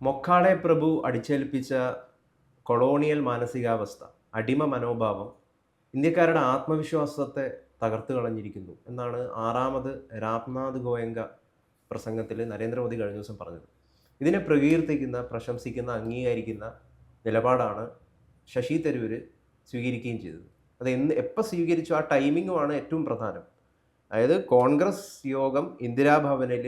മൊക്കാടെ പ്രഭു അടിച്ചേൽപ്പിച്ച colonial മാനസികാവസ്ഥ അടിമ മനോഭാവം ഇന്ത്യക്കാരുടെ ആത്മവിശ്വാസത്തെ തകർത്തു കളഞ്ഞിരിക്കുന്നു എന്നാണ് ആറാമത് രാംനാഥ് ഗോയങ്ക പ്രസംഗത്തിൽ നരേന്ദ്രമോദി കഴിഞ്ഞ ദിവസം പറഞ്ഞത്. ഇതിനെ പ്രകീർത്തിക്കുന്ന പ്രശംസിക്കുന്ന അംഗീകരിക്കുന്ന നിലപാടാണ് ശശി തരൂർ സ്വീകരിക്കുകയും ചെയ്തത്. അത് എന്ന് എപ്പോൾ സ്വീകരിച്ചു ആ ടൈമിങ്ങുമാണ് ഏറ്റവും പ്രധാനം. അതായത് കോൺഗ്രസ് യോഗം ഇന്ദിരാഭവനിൽ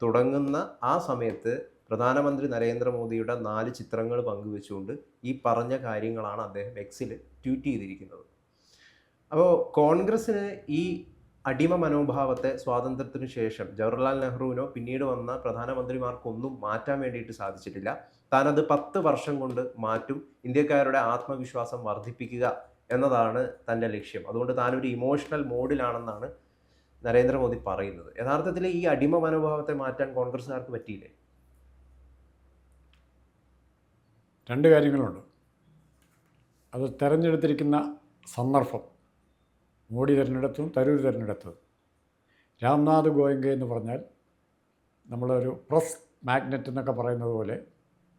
തുടങ്ങുന്ന ആ സമയത്ത് പ്രധാനമന്ത്രി നരേന്ദ്രമോദിയുടെ നാല് ചിത്രങ്ങൾ പങ്കുവെച്ചുകൊണ്ട് ഈ പറഞ്ഞ കാര്യങ്ങളാണ് അദ്ദേഹം എക്സിൽ ട്വീറ്റ് ചെയ്തിരിക്കുന്നത്. അപ്പോൾ കോൺഗ്രസ്സിന് ഈ അടിമ മനോഭാവത്തെ സ്വാതന്ത്ര്യത്തിനു ശേഷം ജവഹർലാൽ നെഹ്റുവിനോ പിന്നീട് വന്ന പ്രധാനമന്ത്രിമാർക്കൊന്നും മാറ്റാൻ വേണ്ടിയിട്ട് സാധിച്ചിട്ടില്ല. താനത് പത്ത് വർഷം കൊണ്ട് മാറ്റും ഇന്ത്യക്കാരുടെ ആത്മവിശ്വാസം വർദ്ധിപ്പിക്കുക എന്നതാണ് തന്റെ ലക്ഷ്യം. അതുകൊണ്ട് താനൊരു ഇമോഷണൽ മോഡിലാണെന്നാണ് നരേന്ദ്രമോദി പറയുന്നത്. യഥാർത്ഥത്തിൽ ഈ അടിമ മനോഭാവത്തെ മാറ്റാൻ കോൺഗ്രസ്സുകാർക്ക് പറ്റിയില്ലേ? രണ്ട് കാര്യങ്ങളുണ്ട്. അത് തിരഞ്ഞെടുത്തിരിക്കുന്ന സന്ദർഭം. മോഡി തിരഞ്ഞെടുത്തും തരൂർ തിരഞ്ഞെടുത്തത്. രാംനാഥ് ഗോയങ്ക എന്ന് പറഞ്ഞാൽ നമ്മളൊരു പ്രസ് മാഗ്നറ്റ് എന്നൊക്കെ പറയുന്നത് പോലെ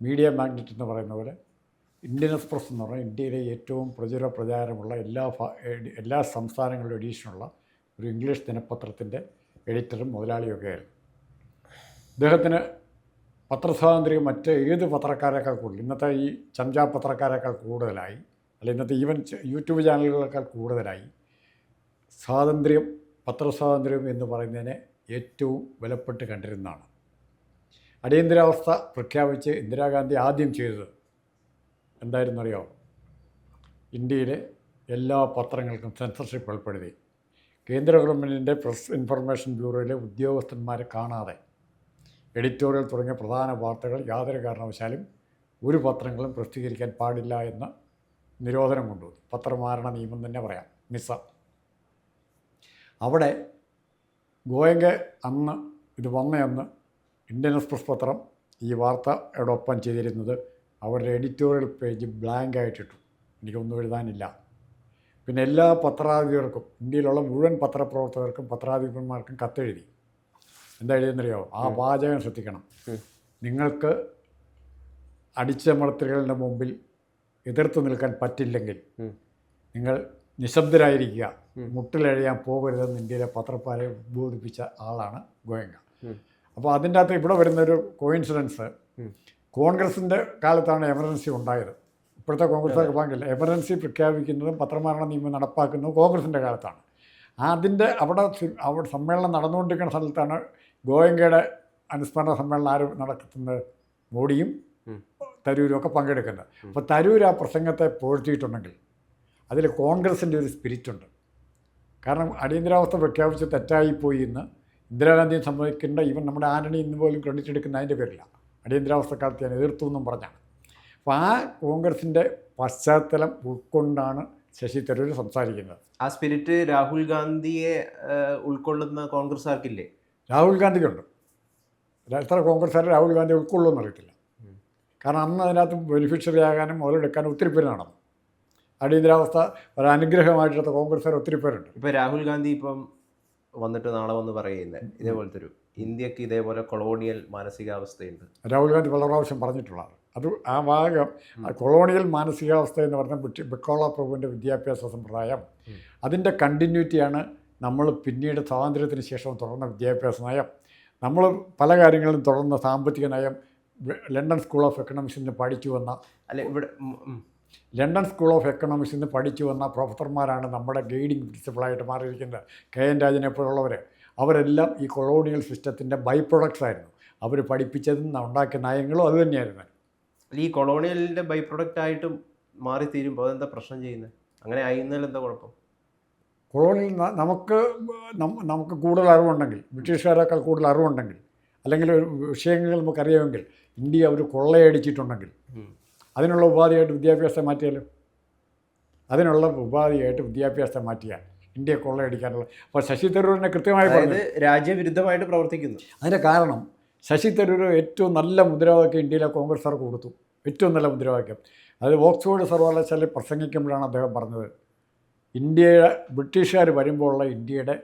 മീഡിയ മാഗ്നറ്റ് എന്ന് പറയുന്ന പോലെ ഇന്ത്യൻ എക്സ്പ്രസ് എന്ന് പറഞ്ഞാൽ ഇന്ത്യയിലെ ഏറ്റവും പ്രചുര പ്രചാരമുള്ള എല്ലാ എല്ലാ സംസ്ഥാനങ്ങളിലും എഡീഷനുള്ള ഒരു ഇംഗ്ലീഷ് ദിനപത്രത്തിന്റെ എഡിറ്ററും മുതലാളിയൊക്കെ ആയിരുന്നു അദ്ദേഹത്തിന് പത്രസ്വാതന്ത്ര്യം മറ്റ് ഏത് പത്രക്കാരേക്കാൾ കൂടുതൽ ഇന്നത്തെ ഈ ചംചാ പത്രക്കാരേക്കാൾ കൂടുതലായി അല്ല ഇന്നത്തെ ഈവൻ യൂട്യൂബ് ചാനലുകളേക്കാൾ കൂടുതലായി സ്വാതന്ത്ര്യം പത്രസ്വാതന്ത്ര്യം എന്ന് പറയുന്നതിനെ ഏറ്റവും വിലപ്പെട്ട് കണ്ടിരുന്നതാണ്. അടിയന്തരാവസ്ഥ പ്രഖ്യാപിച്ച് ഇന്ദിരാഗാന്ധി ആദ്യം ചെയ്തത് എന്തായിരുന്നറിയോ? ഇന്ത്യയിലെ എല്ലാ പത്രങ്ങൾക്കും സെൻസർഷിപ്പ് ഉൾപ്പെടുത്തി. കേന്ദ്ര ഗവൺമെന്റിന്റെ പ്രസ് ഇൻഫർമേഷൻ ബ്യൂറോയിലെ ഉദ്യോഗസ്ഥന്മാരെ കാണാതെ എഡിറ്റോറിയൽ തുടങ്ങിയ പ്രധാന വാർത്തകൾ യാതൊരു കാരണവശാലും ഒരു പത്രങ്ങളും പ്രസിദ്ധീകരിക്കാൻ പാടില്ല എന്ന് നിരോധനം കൊണ്ടുവന്നു. പത്രമാരണ നിയമം തന്നെ പറയാം. മിസ അവിടെ ഗോയങ്ക അന്ന് ഇത് വന്നയന്ന് ഇന്ത്യൻ എക്സ്പ്രസ് പത്രം ഈ വാർത്തയോടൊപ്പം ചെയ്തിരുന്നത് അവരുടെ എഡിറ്റോറിയൽ പേജ് ബ്ലാങ്ക് ആയിട്ടിട്ടു. എനിക്കൊന്നും എഴുതാനില്ല. പിന്നെ എല്ലാ പത്രാധിപർക്കും ഇന്ത്യയിലുള്ള മുഴുവൻ പത്രപ്രവർത്തകർക്കും പത്രാധിപന്മാർക്കും കത്തെഴുതി. എന്താ എഴുതുന്നറിയോ ആ വാചകം ശ്രദ്ധിക്കണം. നിങ്ങൾക്ക് അടിച്ചമർത്തലുകളുടെ മുമ്പിൽ എതിർത്ത് നിൽക്കാൻ പറ്റില്ലെങ്കിൽ നിങ്ങൾ നിശബ്ദരായിരിക്കുക. മുട്ടിലഴിയാൻ പോകരുതെന്ന് ഇന്ത്യയിലെ പത്രപ്പാരെ ബോധിപ്പിച്ച ആളാണ് ഗോയങ്ക. അപ്പോൾ അതിന്റെ അകത്ത് ഇവിടെ വരുന്നൊരു കോയിൻസിഡൻസ്. കോൺഗ്രസിന്റെ കാലത്താണ് എമർജൻസി ഉണ്ടായത്. ഇപ്പോഴത്തെ കോൺഗ്രസ് ബാങ്കില്ല എമർജൻസി പ്രഖ്യാപിക്കുന്നതും പത്രമാരണ നിയമം നടപ്പാക്കുന്നതും കോൺഗ്രസിന്റെ കാലത്താണ്. അതിന്റെ അവിടെ അവിടെ സമ്മേളനം നടന്നുകൊണ്ടിരിക്കുന്ന സ്ഥലത്താണ് ഗോയങ്കയുടെ അനുസ്മരണ സമ്മേളനം ആരും നടക്കുന്നത് മോഡിയും. തരൂരും ഒക്കെ പങ്കെടുക്കുന്നത് അപ്പോൾ തരൂർ ആ പ്രസംഗത്തെ പുകഴ്ത്തിയിട്ടുണ്ടെങ്കിൽ അതിൽ കോൺഗ്രസിന്റെ ഒരു സ്പിരിറ്റ് ഉണ്ട് കാരണം അടിയന്തരാവസ്ഥ പ്രഖ്യാപിച്ച് തെറ്റായിപ്പോയി എന്ന് ഇന്ദിരാഗാന്ധിയെ സംബന്ധിക്കേണ്ട ഇവൻ നമ്മുടെ ആന്റണി ഇന്ന് പോലും ക്രെഡിറ്റ് എടുക്കുന്ന അതിന്റെ പേരില്ല. അടിയന്തരാവസ്ഥക്കാലത്ത് ഞാൻ എതിർത്തു എന്നും പറഞ്ഞാണ്. അപ്പോൾ ആ കോൺഗ്രസിന്റെ പശ്ചാത്തലം ഉൾക്കൊണ്ടാണ് ശശി തരൂർ സംസാരിക്കുന്നത്. ആ സ്പിരിറ്റ് രാഹുൽ ഗാന്ധിയെ ഉൾക്കൊള്ളുന്ന ഉൾക്കൊള്ളുന്ന കോൺഗ്രസ്സുകാർക്കില്ലേ? രാഹുൽ ഗാന്ധിക്കുണ്ട്. എത്ര കോൺഗ്രസ്സുകാർ രാഹുൽ ഗാന്ധി ഉൾക്കൊള്ളുമെന്ന് അറിയത്തില്ല. കാരണം അന്ന് അതിനകത്ത് ബെനിഫിഷ്യറി ആകാനും മുതലെടുക്കാനും ഒത്തിരി പേര് നടന്നു. അടിയന്തരാവസ്ഥ ഒരു അനുഗ്രഹമായിട്ടെടുത്ത കോൺഗ്രസ്സുകാർ ഒത്തിരി പേരുണ്ട്. ഇപ്പോൾ രാഹുൽ ഗാന്ധി ഇപ്പം വന്നിട്ട് നാളെ വന്ന് പറയുന്നത് ഇതേപോലത്തെ ഒരു ഇന്ത്യയ്ക്ക് ഇതേപോലെ കൊളോണിയൽ മാനസികാവസ്ഥയുണ്ട്. രാഹുൽ ഗാന്ധി പല പ്രാവശ്യം പറഞ്ഞിട്ടുള്ളതാണ്. അത് ആ ഭാഗം കൊളോണിയൽ മാനസികാവസ്ഥ എന്ന് പറഞ്ഞ ബിക്കോള പ്രഭുവിന്റെ വിദ്യാഭ്യാസ സമ്പ്രദായം. അതിന്റെ കണ്ടിന്യൂറ്റിയാണ് നമ്മൾ പിന്നീട് സ്വാതന്ത്ര്യത്തിന് ശേഷം തുടർന്ന വിദ്യാഭ്യാസ നയം നമ്മൾ പല കാര്യങ്ങളും തുടർന്ന സാമ്പത്തിക നയം ലണ്ടൻ സ്കൂൾ ഓഫ് എക്കണോമിക്സിൽ നിന്ന് പഠിച്ചു വന്ന അല്ലെ ഇവിടെ. ലണ്ടൻ സ്കൂൾ ഓഫ് എക്കണോമിക്സിൽ നിന്ന് പഠിച്ചു വന്ന പ്രൊഫസർമാരാണ് നമ്മുടെ ഗൈഡിങ് പ്രിൻസിപ്പളായിട്ട് മാറിയിരിക്കുന്നത്. കെ എൻ രാജനെ പോലുള്ളവർ അവരെല്ലാം ഈ കൊളോണിയൽ സിസ്റ്റത്തിന്റെ ബൈ പ്രൊഡക്ട്സ് ആയിരുന്നു. അവർ പഠിപ്പിച്ചതും ഉണ്ടാക്കിയ നയങ്ങളും അതുതന്നെയായിരുന്നു അല്ല, ഈ കൊളോണിയലിന്റെ ബൈ പ്രൊഡക്റ്റ് ആയിട്ടും മാറി തീരുമ്പോൾ അതെന്താ പ്രശ്നം ചെയ്യുന്നത് അങ്ങനെ ആയിരുന്നതിൽ എന്താ കുഴപ്പം? കൊളോണിയൽ നമുക്ക് നമുക്ക് കൂടുതൽ അറിവുണ്ടെങ്കിൽ ബ്രിട്ടീഷുകാരേക്കാൾ കൂടുതൽ അറിവുണ്ടെങ്കിൽ അല്ലെങ്കിൽ ഒരു വിഷയങ്ങൾ നമുക്കറിയാമെങ്കിൽ ഇന്ത്യ അവർ കൊള്ളയടിച്ചിട്ടുണ്ടെങ്കിൽ അതിനുള്ള ഉപാധിയായിട്ട് വിദ്യാഭ്യാസം മാറ്റിയാലും? അതിനുള്ള ഉപാധിയായിട്ട് വിദ്യാഭ്യാസം മാറ്റിയാൽ ഇന്ത്യ കൊള്ളയടിക്കാനുള്ള. അപ്പോൾ ശശി തരൂരിനെ കൃത്യമായി പറഞ്ഞു. അതായത് രാജ്യവിരുദ്ധമായിട്ട് പ്രവർത്തിക്കുന്നു. അതിന്റെ കാരണം ശശി തരൂർ ഏറ്റവും നല്ല മുദ്രാവാക്യം ഇന്ത്യയിലെ കോൺഗ്രസ്സുകാർക്ക് കൊടുത്തു. ഏറ്റവും നല്ല മുദ്രാവാക്യം. അത് ഓക്സ്ഫോർഡ് സർവകലാശാലയിൽ പ്രസംഗിക്കുമ്പോഴാണ് അദ്ദേഹം പറഞ്ഞത്. ഇന്ത്യയുടെ ബ്രിട്ടീഷുകാർ വരുമ്പോഴുള്ള ഇന്ത്യയുടെ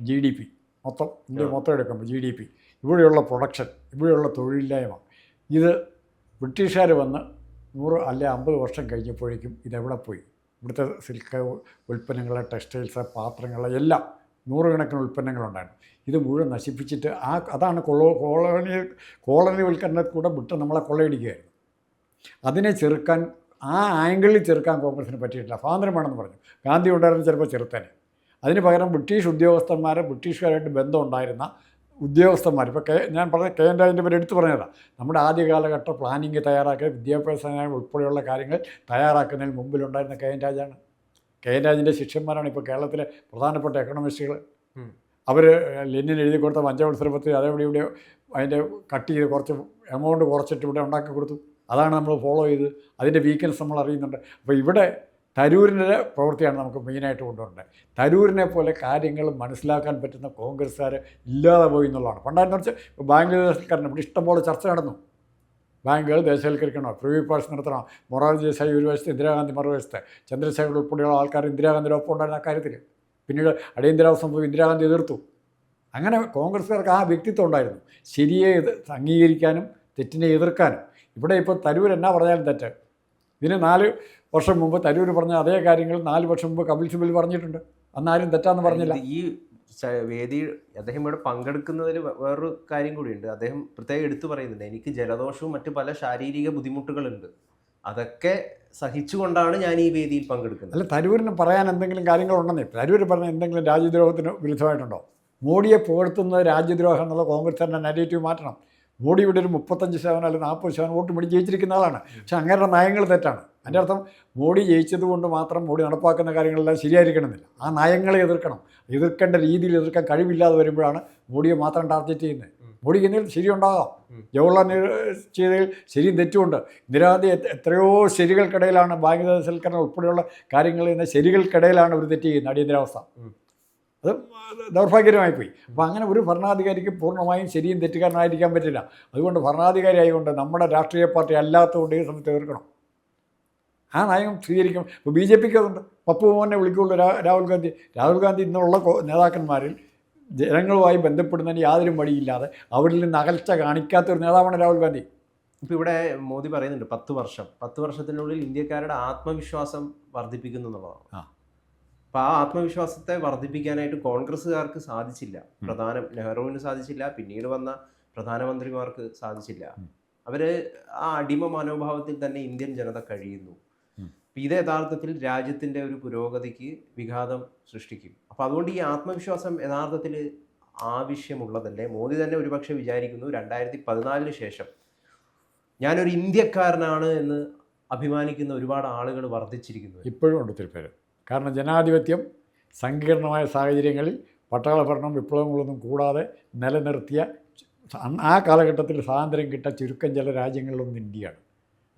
ജി ഡി പി മൊത്തം ഇന്ത്യ മൊത്തം എടുക്കുമ്പോൾ ജി ഡി പി ഇവിടെയുള്ള പ്രൊഡക്ഷൻ ഇവിടെയുള്ള തൊഴിലില്ലായ്മ. ഇത് ബ്രിട്ടീഷുകാർ വന്ന് നൂറ് അല്ലെ അമ്പത് വർഷം കഴിഞ്ഞപ്പോഴേക്കും ഇതെവിടെ പോയി? ഇവിടുത്തെ സിൽക്ക് ഉൽപ്പന്നങ്ങൾ ടെക്സ്റ്റൈൽസ് പാത്രങ്ങൾ എല്ലാം നൂറുകണക്കിന് ഉൽപ്പന്നങ്ങളുണ്ടായിരുന്നു. ഇത് മുഴുവൻ നശിപ്പിച്ചിട്ട് ആ അതാണ് കൊളോ കോളനി കോളനിവൽക്കരണത്തിൽ കൂടെ വിട്ട് നമ്മളെ കൊള്ളയടിക്കുകയായിരുന്നു. അതിനെ ചെറുക്കാൻ ആ ആംഗിളിൽ ചെറുക്കാൻ കോൺഗ്രസിന് പറ്റിയിട്ടില്ല. സ്വാതന്ത്ര്യം വേണമെന്ന് പറഞ്ഞു. ഗാന്ധി ഉണ്ടായിരുന്ന ചിലപ്പോൾ ചെറുത്തനെ. അതിന് പകരം ബ്രിട്ടീഷ് ഉദ്യോഗസ്ഥന്മാരെ ബ്രിട്ടീഷുകാരായിട്ട് ബന്ധം ഉണ്ടായിരുന്ന ഉദ്യോഗസ്ഥന്മാർ. ഇപ്പോൾ കെ ഞാൻ പറഞ്ഞ കെ എൻ രാജന്റെ പേര് എടുത്തു പറഞ്ഞതാണ് നമ്മുടെ ആദ്യ കാലഘട്ട പ്ലാനിങ് തയ്യാറാക്കുക വിദ്യാഭ്യാസ നയം ഉൾപ്പെടെയുള്ള കാര്യങ്ങൾ തയ്യാറാക്കുന്നതിന് മുമ്പിലുണ്ടായിരുന്ന കെ എൻ രാജാണ്. കെ എൻ രാജന്റെ ശിഷ്യന്മാരാണ് ഇപ്പോൾ കേരളത്തിലെ പ്രധാനപ്പെട്ട എക്കണോമിസ്റ്റുകൾ. അവർ ലെന്നിൻ എഴുതി കൊടുത്ത പഞ്ചവത്സരപത്തിൽ അതേപോലെ ഇവിടെ അതിന്റെ കട്ട് ചെയ്ത് കുറച്ച് എമൗണ്ട് കുറച്ചിട്ട് ഇവിടെ ഉണ്ടാക്കി കൊടുത്തു. അതാണ് നമ്മൾ ഫോളോ ചെയ്ത് അതിന്റെ വീക്ക്നെസ് നമ്മൾ അറിയുന്നുണ്ട്. അപ്പോൾ ഇവിടെ തരൂരിന്റെ പ്രവൃത്തിയാണ് നമുക്ക് മെയിനായിട്ട് കൊണ്ടുവരേണ്ടത്. തരൂരിനെ പോലെ കാര്യങ്ങൾ മനസ്സിലാക്കാൻ പറ്റുന്ന കോൺഗ്രസ്സുകാർ ഇല്ലാതെ പോയി എന്നുള്ളതാണ്. പണ്ടായിരുന്നു വെച്ചാൽ ഇപ്പോൾ ബാംഗ്ലദേശക്കാരൻ ഇവിടെ ഇഷ്ടംപോലെ ചർച്ച നടന്നു. ബാങ്കുകൾ ദേശവൽക്കരിക്കണോ. പ്രിവ്യൂ പാഴ്സ് നടത്തണോ. മൊറാർജി ദേശായി ഒരു വശത്ത് ഇന്ദിരാഗാന്ധി മറുവശത്ത്. ചന്ദ്രശേഖർ ഉൾപ്പെടെയുള്ള ആൾക്കാർ ഇന്ദിരാഗാന്ധിയുടെ ഒപ്പം ഉണ്ടായിരുന്ന കാര്യത്തിൽ. പിന്നീട് അടിയന്തരാവസ്ഥ സംഭവം ഇന്ദിരാഗാന്ധി എതിർത്തു. അങ്ങനെ കോൺഗ്രസ്സുകാർക്ക് ആ വ്യക്തിത്വം ഉണ്ടായിരുന്നു. ശരിയെ അംഗീകരിക്കാനും തെറ്റിനെ എതിർക്കാനും. ഇവിടെ ഇപ്പോൾ തരൂർ എന്നാ പറഞ്ഞാലും തെറ്റ്. ഇതിന് നാല് വർഷം മുമ്പ് തരൂർ പറഞ്ഞ അതേ കാര്യങ്ങൾ നാല് വർഷം മുമ്പ് കപിൽ സിബിൽ പറഞ്ഞിട്ടുണ്ട്. അന്നാരും തെറ്റാന്ന് പറഞ്ഞില്ല. ഈ വേദി അദ്ദേഹം ഇവിടെ പങ്കെടുക്കുന്നതിൽ വേറൊരു കാര്യം കൂടിയുണ്ട്. അദ്ദേഹം പ്രത്യേകം എടുത്തു പറയുന്നുണ്ട്. എനിക്ക് ജലദോഷവും മറ്റു പല ശാരീരിക ബുദ്ധിമുട്ടുകളുണ്ട്. അതൊക്കെ സഹിച്ചുകൊണ്ടാണ് ഞാൻ ഈ വേദിയിൽ പങ്കെടുക്കുന്നത്. അല്ല തരൂരിന് പറയാൻ എന്തെങ്കിലും കാര്യങ്ങളുണ്ടെന്നേ. തരൂർ പറഞ്ഞ എന്തെങ്കിലും രാജ്യദ്രോഹത്തിന് വിരുദ്ധമായിട്ടുണ്ടോ? മോഡിയെ പുകഴ്ത്തുന്നത് രാജ്യദ്രോഹം എന്നുള്ള കോൺഗ്രസിന്റെ നെഗറ്റീവ് മാറ്റണം. മോഡി ഇവിടെ ഒരു മുപ്പത്തഞ്ച് ശതമാനം അല്ലെങ്കിൽ നാൽപ്പത് ശതമാനം വോട്ട് മേടി ജയിച്ചിരിക്കുന്ന ആളാണ്. പക്ഷെ അങ്ങനെയുള്ള നയങ്ങൾ തെറ്റാണ്. അതിന്റെ അർത്ഥം മോഡി ജയിച്ചത് കൊണ്ട് മാത്രം മോഡി നടപ്പാക്കുന്ന കാര്യങ്ങളെല്ലാം ശരിയായിരിക്കണമെന്നില്ല. ആ നയങ്ങളെ എതിർക്കണം. എതിർക്കേണ്ട രീതിയിൽ എതിർക്കാൻ കഴിവില്ലാതെ വരുമ്പോഴാണ് മോഡിയെ മാത്രം ടാർഗറ്റ് ചെയ്യുന്നത്. മോഡിക്ക് എന്തെങ്കിലും ശരിയുണ്ടാകാം. ജവഹർലാൽ നെഹ്റു ചെയ്തതിൽ ശരിയും തെറ്റുമുണ്ട്. ഇന്ദിരാഗാന്ധി എത്ര- എത്രയോ ശരികൾക്കിടയിലാണ് ബാങ്ക്വൽക്കരണം ഉൾപ്പെടെയുള്ള കാര്യങ്ങളിൽ നിന്ന് ശരികൾക്കിടയിലാണ് ഒരു തെറ്റ് ചെയ്യുന്നത്. അടിയന്തരാവസ്ഥ. അത് ദൗർഭാഗ്യകരമായി പോയി അപ്പോൾ അങ്ങനെ ഒരു ഭരണാധികാരിക്ക് പൂർണമായും ശരിയും തെറ്റുകാരനായിരിക്കാൻ പറ്റില്ല. അതുകൊണ്ട് ഭരണാധികാരി ആയതുകൊണ്ട് നമ്മുടെ രാഷ്ട്രീയ പാർട്ടി അല്ലാത്തതുകൊണ്ട് ഈ സമയത്ത് തീർക്കണം ആ നയം സ്വീകരിക്കും. ഇപ്പോൾ ബി ജെ പിക്ക് അതുണ്ട്. പപ്പു മോഹനെ വിളിക്കുള്ളൂ രാഹുൽ ഗാന്ധി. രാഹുൽ ഗാന്ധി ഇന്നുള്ള നേതാക്കന്മാരിൽ ജനങ്ങളുമായി ബന്ധപ്പെടുന്നതിന് യാതൊരു മടിയില്ലാതെ അവരിൽ നിന്ന് അകൽച്ച കാണിക്കാത്ത ഒരു നേതാവാണ് രാഹുൽ ഗാന്ധി. ഇപ്പോൾ ഇവിടെ മോദി പറയുന്നുണ്ട് പത്ത് വർഷം. പത്ത് വർഷത്തിനുള്ളിൽ ഇന്ത്യക്കാരുടെ ആത്മവിശ്വാസം വർദ്ധിപ്പിക്കുന്നു എന്നുള്ളതാണ്. ആ. അപ്പം ആ ആത്മവിശ്വാസത്തെ വർദ്ധിപ്പിക്കാനായിട്ട് കോൺഗ്രസ്സുകാർക്ക് സാധിച്ചില്ല. പ്രധാന നെഹ്റുവിന് സാധിച്ചില്ല പിന്നീട് വന്ന പ്രധാനമന്ത്രിമാർക്ക് സാധിച്ചില്ല. അവർ ആ അടിമ മനോഭാവത്തിൽ തന്നെ ഇന്ത്യൻ ജനത കഴിയുന്നു. ഇത് യഥാർത്ഥത്തിൽ രാജ്യത്തിന്റെ ഒരു പുരോഗതിക്ക് വിഘാതം സൃഷ്ടിക്കും. അപ്പോൾ അതുകൊണ്ട് ഈ ആത്മവിശ്വാസം യഥാർത്ഥത്തിൽ ആവശ്യമുള്ളതല്ലേ? മോദി തന്നെ ഒരുപക്ഷെ വിചാരിക്കുന്നു രണ്ടായിരത്തി പതിനാലിന് ശേഷം ഞാനൊരു ഇന്ത്യക്കാരനാണ് എന്ന് അഭിമാനിക്കുന്ന ഒരുപാട് ആളുകൾ വർദ്ധിച്ചിരിക്കുന്നു. ഇപ്പോഴും ഉണ്ട് ഒത്തിരി പേര് കാരണം ജനാധിപത്യം സങ്കീർണമായ സാഹചര്യങ്ങളിൽ പട്ടാള ഭരണം വിപ്ലവങ്ങളൊന്നും കൂടാതെ നിലനിർത്തിയ ആ കാലഘട്ടത്തിൽ സ്വാതന്ത്ര്യം കിട്ട ചുരുക്കം ചില രാജ്യങ്ങളിലൊന്നും ഇന്ത്യയാണ്.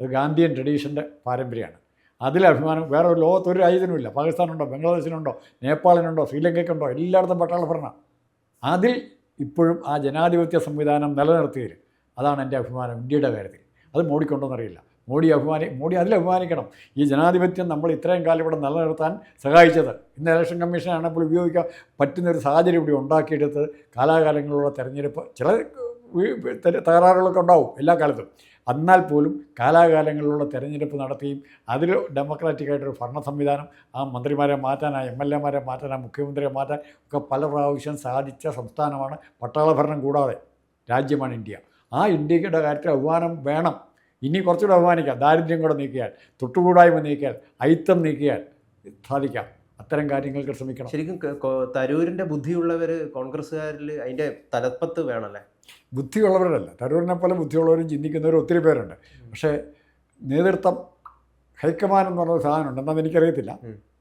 അത് ഗാന്ധിയൻ ട്രഡീഷന്റെ പാരമ്പര്യമാണ്. അതിൽ അഭിമാനം വേറെ ഒരു ലോകത്തൊരു രാജ്യത്തിനുമില്ല. പാകിസ്ഥാനുണ്ടോ? ബംഗ്ലാദേശിനുണ്ടോ? നേപ്പാളിനുണ്ടോ? ശ്രീലങ്കയ്ക്കുണ്ടോ? എല്ലായിടത്തും പട്ടാള ഭരണം അതിൽ ഇപ്പോഴും ആ ജനാധിപത്യ സംവിധാനം നിലനിർത്തിയത് അതാണ് എന്റെ അഭിമാനം ഇന്ത്യയുടെ കാര്യത്തിൽ. അത് മോഡിക്കൊണ്ടോന്നറിയില്ല മോഡി അഭിമാനി മോഡി അതിൽ അഭിമാനിക്കണം. ഈ ജനാധിപത്യം നമ്മൾ ഇത്രയും കാലം ഇവിടെ നിലനിർത്താൻ സഹായിച്ചത്. ഇന്ന് ഇലക്ഷൻ കമ്മീഷനാണ് ഇപ്പോൾ ഉപയോഗിക്കാൻ പറ്റുന്ന ഒരു സാഹചര്യം ഇവിടെ ഉണ്ടാക്കിയെടുത്ത് കാലാകാലങ്ങളിലുള്ള തെരഞ്ഞെടുപ്പ് ചില തകരാറുകളൊക്കെ ഉണ്ടാവും എല്ലാ കാലത്തും. എന്നാൽ പോലും കാലാകാലങ്ങളിലുള്ള തെരഞ്ഞെടുപ്പ് നടത്തിയും അതിൽ ഡെമോക്രാറ്റിക്കായിട്ടൊരു ഭരണ സംവിധാനം ആ മന്ത്രിമാരെ മാറ്റാൻ ആ എം എൽ എമാരെ മാറ്റാൻ ആ മുഖ്യമന്ത്രിയെ മാറ്റാൻ ഒക്കെ പല പ്രാവശ്യം സാധിച്ച സംസ്ഥാനമാണ് പട്ടാള ഭരണം കൂടാതെ. രാജ്യമാണ് ഇന്ത്യ. ആ ഇന്ത്യയുടെ കാര്യത്തിൽ അഭിമാനം വേണം. ഇനി കുറച്ചുകൂടെ അഭിമാനിക്കാം ദാരിദ്ര്യം കൂടെ നീക്കിയാൽ തൊട്ടുകൂടായ്മ നീക്കിയാൽ അയിത്തം നീക്കിയാൽ സാധിക്കാം. അത്തരം കാര്യങ്ങൾക്ക് ശ്രമിക്കണം. ശരിക്കും തരൂരിന്റെ ബുദ്ധിയുള്ളവർ കോൺഗ്രസ്സുകാരിൽ അതിന്റെ തലപ്പത്ത് വേണമല്ലേ? ബുദ്ധിയുള്ളവരല്ല. തരൂരിനെ പോലെ ബുദ്ധിയുള്ളവരും ചിന്തിക്കുന്നവരും ഒത്തിരി പേരുണ്ട്. പക്ഷേ നേതൃത്വം ഹൈക്കമാൻഡ് എന്ന് പറഞ്ഞ സാധനമുണ്ട് ഉണ്ടെന്നാണ് എനിക്കറിയത്തില്ല.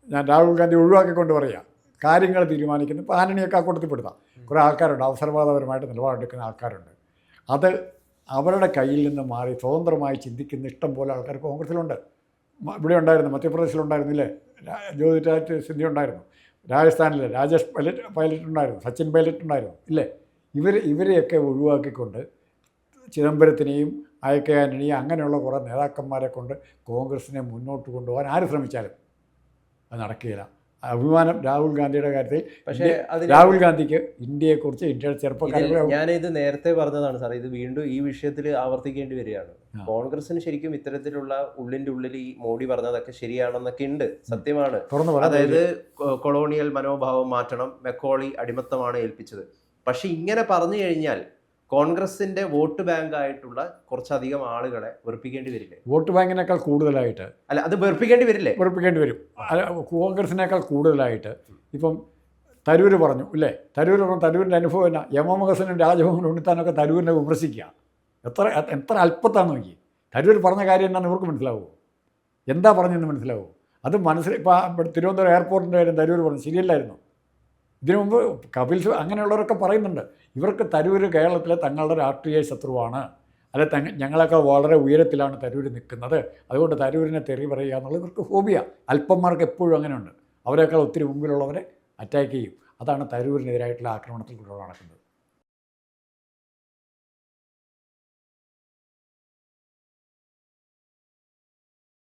ഞാൻ രാഹുൽ ഗാന്ധി ഒഴിവാക്കിക്കൊണ്ട് പറയുക കാര്യങ്ങൾ തീരുമാനിക്കുന്നു ഇപ്പോൾ ആന്റണിയൊക്കെ ആ കൂട്ടത്തിൽപ്പെടുത്താം കുറേ ആൾക്കാരുണ്ട്. അവസരവാദപരമായിട്ട് നിലപാടെടുക്കുന്ന ആൾക്കാരുണ്ട്. അത് അവരുടെ കയ്യിൽ നിന്ന് മാറി സ്വതന്ത്രമായി ചിന്തിക്കുന്ന ഇഷ്ടം പോലെ ആൾക്കാർ കോൺഗ്രസ്സിലുണ്ട്. ഇവിടെ ഉണ്ടായിരുന്നു മധ്യപ്രദേശിലുണ്ടായിരുന്നില്ലേ? ജ്യോതിരാജ് സിന്ധ്യ ഉണ്ടായിരുന്നു. രാജസ്ഥാനിൽ രാജേഷ് പൈലറ്റ് പൈലറ്റ് ഉണ്ടായിരുന്നു സച്ചിൻ പൈലറ്റ് ഉണ്ടായിരുന്നു ഇല്ലേ? ഇവർ ഇവരെയൊക്കെ ഒഴിവാക്കിക്കൊണ്ട് ചിദംബരത്തിനെയും അയക്കെ ആന്റണിയും അങ്ങനെയുള്ള കുറേ നേതാക്കന്മാരെ കൊണ്ട് കോൺഗ്രസിനെ മുന്നോട്ട് കൊണ്ടുപോകാൻ ആര് ശ്രമിച്ചാലും അത് നടക്കുകയില്ല. അഭിമാനം രാഹുൽ ഗാന്ധിയുടെ കാര്യത്തിൽ പക്ഷേ അത് രാഹുൽ ഗാന്ധിക്ക് ഇന്ത്യയെക്കുറിച്ച് ഇന്ത്യയുടെ ചെറുപ്പക്കാരെ ഞാനിത് നേരത്തെ പറഞ്ഞതാണ് സാർ ഇത് വീണ്ടും ഈ വിഷയത്തിൽ ആവർത്തിക്കേണ്ടി വരികയാണ്. കോൺഗ്രസിന് ശരിക്കും ഇത്തരത്തിലുള്ള ഉള്ളിന്റെ ഉള്ളിൽ ഈ മോഡി പറഞ്ഞതൊക്കെ ശരിയാണെന്നൊക്കെ ഉണ്ട് സത്യമാണ്. അതായത് കൊളോണിയൽ മനോഭാവം മാറ്റണം മെക്കോളി അടിമത്തമാണ് ഏൽപ്പിച്ചത്. പക്ഷെ ഇങ്ങനെ പറഞ്ഞു കഴിഞ്ഞാൽ കോൺഗ്രസിന്റെ വോട്ട് ബാങ്ക് ആയിട്ടുള്ള കുറച്ചധികം ആളുകളെ വെറുപ്പിക്കേണ്ടി വരില്ലേ? വോട്ട് ബാങ്കിനേക്കാൾ കൂടുതലായിട്ട് അല്ല അത് വെറുപ്പിക്കേണ്ടി വരില്ലേ? വെറുപ്പിക്കേണ്ടി വരും. അല്ല, കോൺഗ്രസിനേക്കാൾ കൂടുതലായിട്ട്. ഇപ്പം തരൂർ പറഞ്ഞു ഇല്ലേ? തരൂർ പറഞ്ഞു തരൂരിന്റെ അനുഭവം എന്നാ? യമമഹസനും രാജഭവനും ഉണ്ണിത്താനൊക്കെ തരൂരിനെ വിമർശിക്കുക. എത്ര എത്ര അല്പത്താണ് നോക്കി തരൂർ പറഞ്ഞ കാര്യം എന്നാന്ന് ഇവർക്ക് മനസ്സിലാവുമോ എന്താ പറഞ്ഞെന്ന് മനസ്സിലാവുമോ അത് മനസ്സിൽ ഇപ്പോൾ തിരുവനന്തപുരം എയർപോർട്ടിന്റെ കാര്യം തരൂർ പറഞ്ഞു. ശരിയല്ലായിരുന്നു? ഇതിനു മുമ്പ് കപിൽ അങ്ങനെയുള്ളവരൊക്കെ പറയുന്നുണ്ട്. ഇവർക്ക് തരൂർ കേരളത്തിലെ തങ്ങളുടെ രാഷ്ട്രീയ ശത്രുവാണ്. അല്ലെ തങ്ങ ഞങ്ങളൊക്കെ വളരെ ഉയരത്തിലാണ് തരൂർ നിൽക്കുന്നത്. അതുകൊണ്ട് തരൂരിനെ തെറി പറയുക എന്നുള്ളത് ഇവർക്ക് ഹോബിയാണ് അല്പന്മാർക്ക് എപ്പോഴും അങ്ങനെയുണ്ട്. അവരെക്കാൾ ഒത്തിരി മുമ്പിലുള്ളവരെ അറ്റാക്ക് ചെയ്യും. അതാണ് തരൂരിനെതിരായിട്ടുള്ള ആക്രമണത്തിൽ കൂടെ നടക്കുന്നത്.